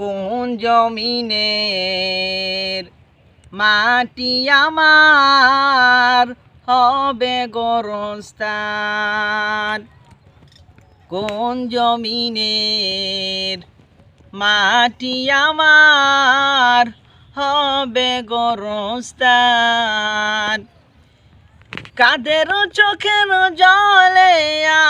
কোন জমিনের মাটি আমার? হবে গরস্থান। কোন জমিনের মাটি আমার? হবে গরস্থান। কাদের চোখের জলে আমি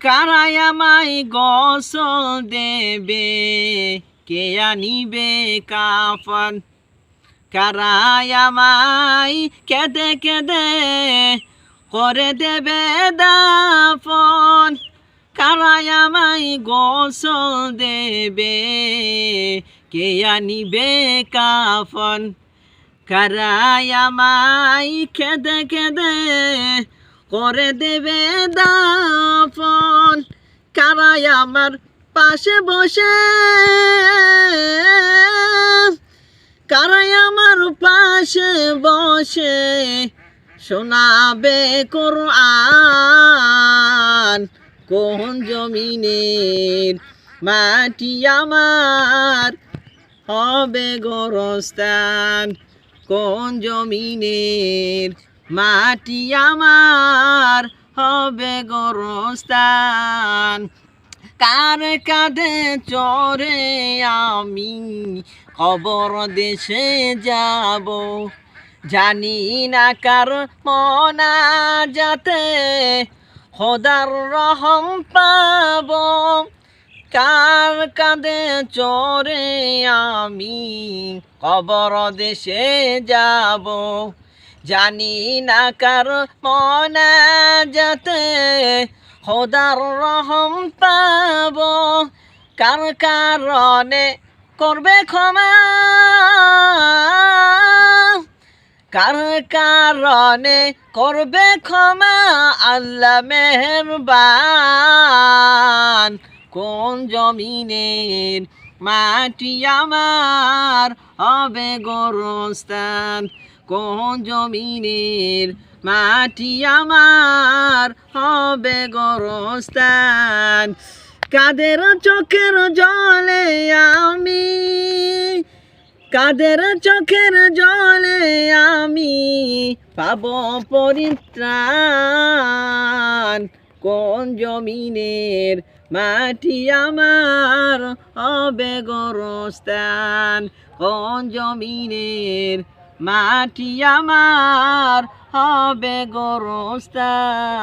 কারাই আমায় গসল দেবে, কে আনিবে কাফন? কারাই আমায় কেঁদে কেঁদে করে দেবে দাফন। কারাই আমায় গসল দেবে, কে আনিবে কাফন? কারাই আমায় কেঁদে কেঁদে করে দেবে দাফন, কারাই আমার পাশে বসে। কারাই আমার পাশে বসে, শোনাবে কোরআন। কোন জমিনের মাটি আমার হবে গরস্থান? কোন জমিনের মাটি আমার হবে গরস্থান। কার কাঁধে চরে আমি খবর দেশে যাব? জানি না কার মনা যাতে খোদার রহম পাব। কার কাঁধে চরে আমি খবর দেশে যাব? জানি না কার মনা যাতে খোদার রহম পাব। কার কারণে করবে ক্ষমা? কার কারণে করবে ক্ষমা? আল্লাহ মেহরবান। কোন জমিনের মাটি আমার হবে গরস্থান। কোন জমিনের মাটি আমার হবে গরস্থান? কাদের চোখের জলে আমি? কাদের চোখের জলে আমি পাব পরিত্রাণ? কোন জমিনের মাটি আমার হবে গরস্থান? কোন জমিনের মাটি আমার হবে গরস্থান।